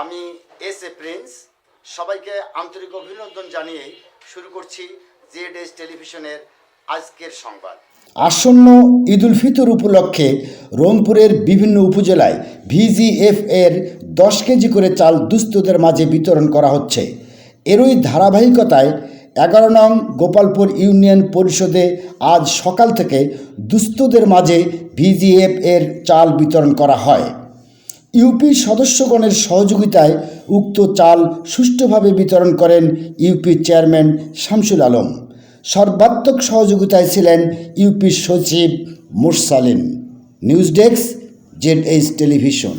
আমি S A Prince. সবাইকে আন্তরিক অভিনন্দন জানিয়ে শুরু করছি জেড এস টেলিভিশনের আজকের সংবাদ। আসন্ন ঈদুল ফিতর উপলক্ষে রংপুরের বিভিন্ন উপজেলায় ভিজিএফ এর দশ কেজি করে চাল দুস্থদের মাঝে বিতরণ করা হচ্ছে। এরই ধারাবাহিকতায় এগারো নং গোপালপুর ইউনিয়ন পরিষদে আজ সকাল থেকে দুস্থদের মাঝে ভিজিএফ এর চাল বিতরণ করা হয়। ইউপি সদস্যগণের সহযোগিতায় উক্ত চাল সুষ্ঠুভাবে বিতরণ করেন ইউপি চেয়ারম্যান শামসুল আলম। সর্বাত্মক সহযোগিতায় ছিলেন ইউপি সচিব Mursalin. News desk Z H television.